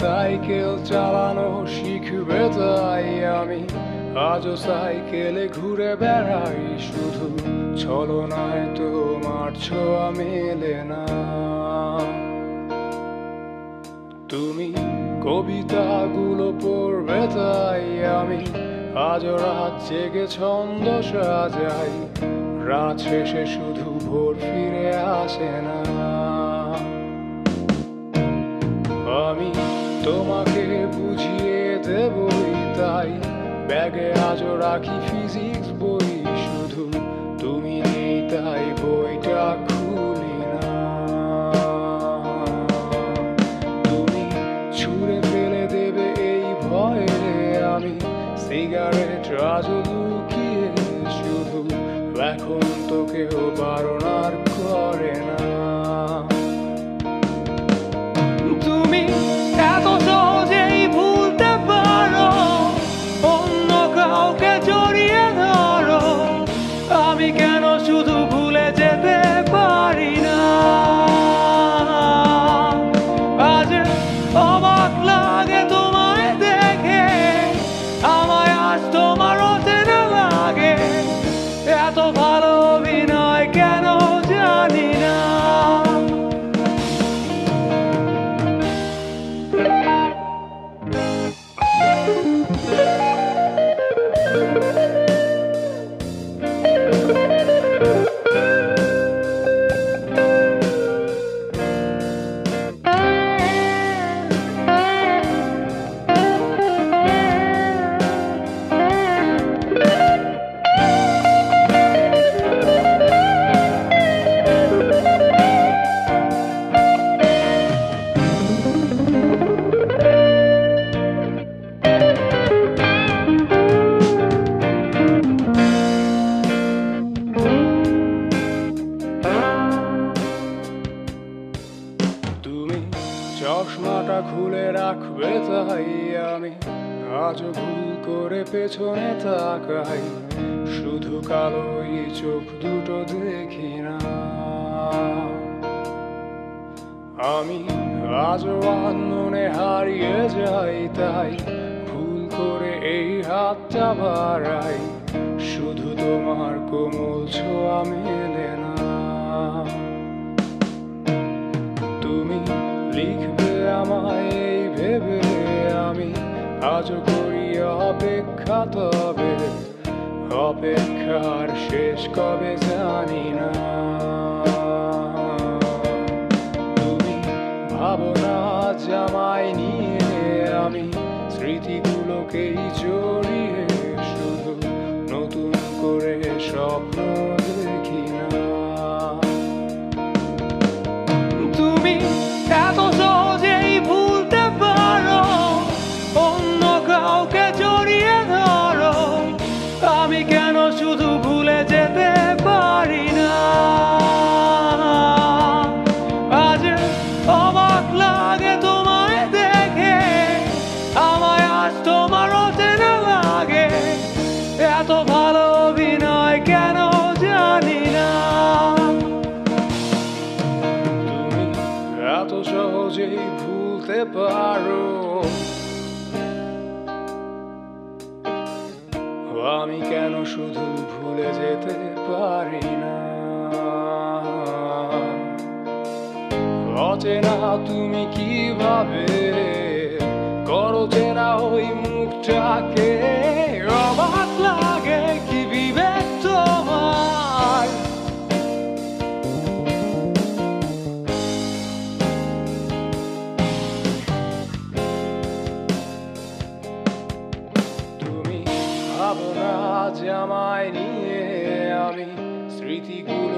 Cycle চালানো শিখবে তাই আমি। আজও সাইকেলে ঘুরে বেড়াই, শুধু ছলনায় তোমার ছোঁয়া মেলে না। তুমি কবিতাগুলো পড়বে তাই আমি। আজ রাত জেগে ছন্দ সাজাই, রাত শেষে শুধু ভোর ফিরে আসে না। ব্যাগে আজও রাখি ফিজিক্স বই, শুধু তুমি নেই তাই বইটা খুলি তুমি ছুঁড়ে ফেলে দেবে এই ভয়ে আমি সিগারেট আজও লুকিয়ে, শুধু এখন তো কেউ বারণ আর চশমাটা খুলে রাখবে তাই আমি আজ ভুল করে পেছনে তাকাই। শুধু কালোই চোখ দুটো দেখি না। আমি আজও আন্দোলনে হারিয়ে যাই তাই ভুল করে এই হাতটা বাড়াই। শুধু তোমার কোমল ছোঁয়া মেলে না। লিখবে আমায়, এই ভেবে আমি আজও করি অপেক্ষা, তবে অপেক্ষার শেষ কবে জানি না। তুমি ভাবো না আজ আমায় নিয়ে আমি স্মৃতিগুলোকেই জড়িয়ে শুধু নতুন করে স্বপ্ন ভুলতে পারো আমি কেন শুধু ভুলে যেতে পারি না? অচেনা তুমি কীভাবে? করো চেনা ওই মুখটাকে। আজ আমায় নিয়ে আমি স্মৃতিগুলোকেই